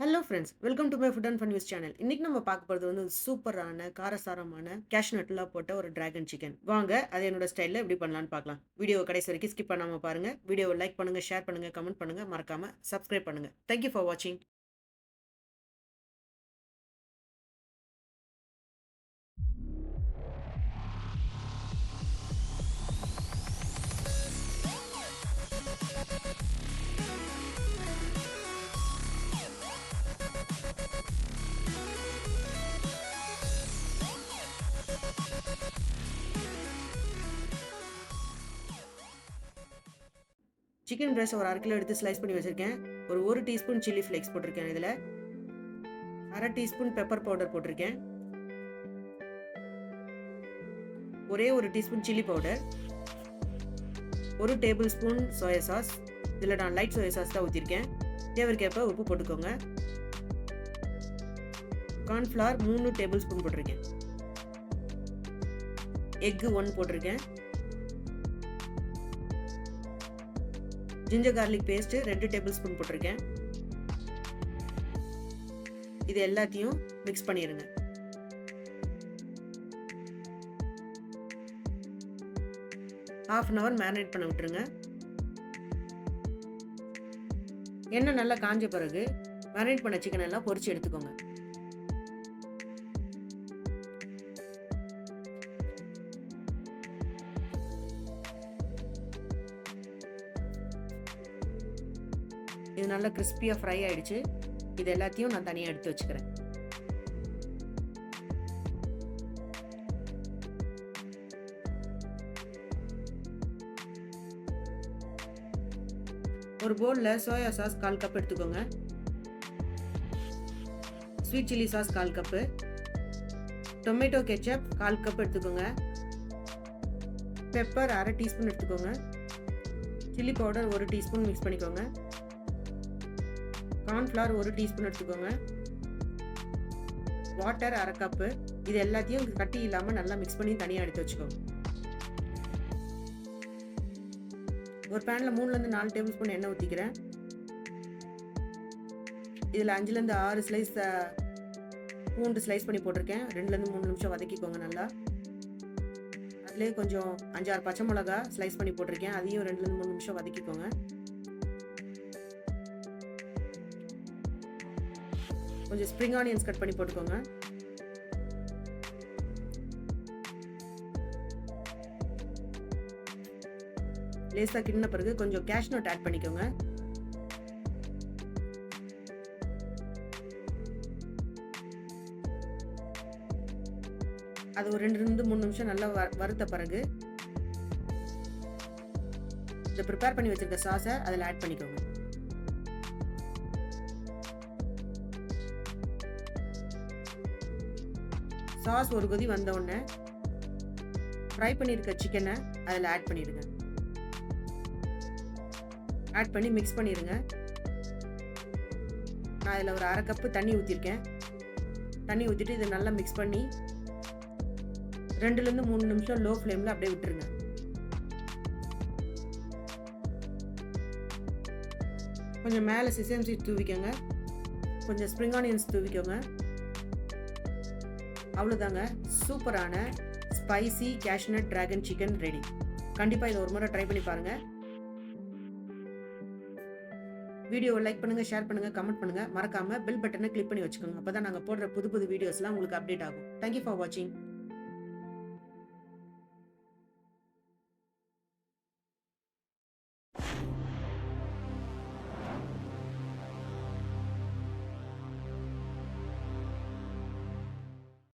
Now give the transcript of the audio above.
Hello friends welcome to my food and fun news channel இன்னைக்கு நம்ம பார்க்க போகிறது வந்து சூப்பரான காரசாரமான கேஷ் நட்லாம் போட்ட ஒரு டிராகன் சிக்கன் வாங்க அது என்னோட ஸ்டைலில் எப்படி பண்ணலான்னு பார்க்கலாம். வீடியோ கடைசி வரைக்கும் ஸ்கிப் பண்ணாமல் பாருங்கள் வீடியோவை லைக் பண்ணுங்கள் ஷேர் பண்ணுங்கள் கமெண்ட் பண்ணுங்கள் மறக்காமல் சப்ஸ்கிரைப் பண்ணுங்க. தேங்க்யூ ஃபார் வாட்சிங் சிக்கன் பிரெஸ்ட் ஒரு அரை கிலோ எடுத்து ஸ்லைஸ் பண்ணி வச்சுருக்கேன். ஒரு ஒரு டீஸ்பூன் சில்லி ஃப்ளேக்ஸ் போட்டிருக்கேன் இதில். அரை டீஸ்பூன் பெப்பர் பவுடர் போட்டிருக்கேன். ஒரே ஒரு டீஸ்பூன் சில்லி பவுடர் ஒரு டேபிள் ஸ்பூன் சோயா சாஸ் இதில் நான் லைட் சோயா சாஸ் தான் ஊற்றிருக்கேன் தேவைக்கேற்ப உப்பு போட்டுக்கோங்க. கார்ன்ஃப்ளவர் மூணு டேபிள் ஸ்பூன் போட்டிருக்கேன். எக்கு ஒன் போட்டிருக்கேன். ஜிஞ்சர் கார்லிக் பேஸ்ட்டு ரெண்டு டேபிள் ஸ்பூன் போட்டிருக்கேன். இது எல்லாத்தையும் மிக்ஸ் பண்ணிடுங்க ஹாஃப் அன் ஹவர் மேரினேட் பண்ண விட்டுருங்க. எண்ணெய் நல்லா காஞ்ச பிறகு மேரினேட் பண்ண சிக்கன் எல்லாம் பொறிச்சு எடுத்துக்கோங்க. இது நல்லா கிறிஸ்பியாக ஃப்ரை ஆயிடுச்சு. இது எல்லாத்தையும் நான் தனியாக எடுத்து வச்சுக்கிறேன். ஒரு பவுலில் சோயா சாஸ் கால் கப் எடுத்துக்கோங்க. ஸ்வீட் சில்லி சாஸ் கால் கப்பு டொமேட்டோ கெச்சப் கால் கப் எடுத்துக்கோங்க. பெப்பர் அரை டீஸ்பூன் எடுத்துக்கோங்க. சில்லி பவுடர் ஒரு டீஸ்பூன் மிக்ஸ் பண்ணிக்கோங்க. கார்ன்ஃப்ளவர் ஒரு டீஸ்பூன் எடுத்துக்கோங்க. வாட்டர் அரை கப்பு. இது எல்லாத்தையும் கட்டி இல்லாமல் நல்லா மிக்ஸ் பண்ணி தனியாக எடுத்து வச்சுக்கோங்க. ஒரு பேனில் மூணுலேருந்து நாலு டேபிள் ஸ்பூன் எண்ணெய் ஊற்றிக்கிறேன் இதில் அஞ்சுலேருந்து ஆறு ஸ்லைஸ் பூண்டு ஸ்லைஸ் பண்ணி போட்டிருக்கேன். ரெண்டுலேருந்து மூணு நிமிஷம் வதக்கிக்கோங்க நல்லா. அதுலேயே கொஞ்சம் அஞ்சாறு பச்சை மிளகா ஸ்லைஸ் பண்ணி போட்டிருக்கேன். அதையும் ரெண்டுலேருந்து மூணு நிமிஷம் வதக்கிக்கோங்க. கொஞ்சம் ஸ்ப்ரிங் ஆனியன்ஸ் கட் பண்ணி போட்டுக்கோங்க. லேசாக கிண்ண பிறகு கொஞ்சம் கேஷ் நோட் ஆட் பண்ணிக்கோங்க. அது ஒரு ரெண்டு ரெண்டு மூணு நிமிஷம் நல்லா வறுத்த பிறகு இதை ப்ரிப்பேர் பண்ணி வச்சிருக்க சாஸை அதில் ஆட் பண்ணிக்கோங்க. சாஸ் ஒரு கொதி வந்த உடனே ஃப்ரை பண்ணியிருக்க சிக்கனை அதில் ஆட் பண்ணிடுங்க. ஆட் பண்ணி மிக்ஸ் பண்ணிடுங்க நான் அதில் ஒரு அரை கப்பு தண்ணி ஊற்றிருக்கேன் தண்ணி ஊற்றிட்டு இதை நல்லா மிக்ஸ் பண்ணி ரெண்டுலேருந்து மூணு நிமிஷம் லோ ஃப்ளேமில் அப்படியே விட்டுருங்க. கொஞ்சம் மேலே சிசம் சீட் தூவிக்கோங்க. கொஞ்சம் ஸ்ப்ரிங் ஆனியன்ஸ் தூவிக்கோங்க. அவ்வளோதாங்க சூப்பரான spicy cashew nut dragon chicken ready கண்டிப்பாக இதை ஒரு முறை ட்ரை பண்ணி பாருங்கள் வீடியோவை லைக் பண்ணுங்கள் ஷேர் பண்ணுங்கள் கமெண்ட் பண்ணுங்கள் மறக்காமல் பெல் பட்டனை கிளிக் பண்ணி வச்சுக்கோங்க. அப்போ தான் நாங்கள் போடுற புது புது வீடியோஸ்லாம் உங்களுக்கு அப்டேட் ஆகும். தேங்க்யூ ஃபார் வாட்சிங்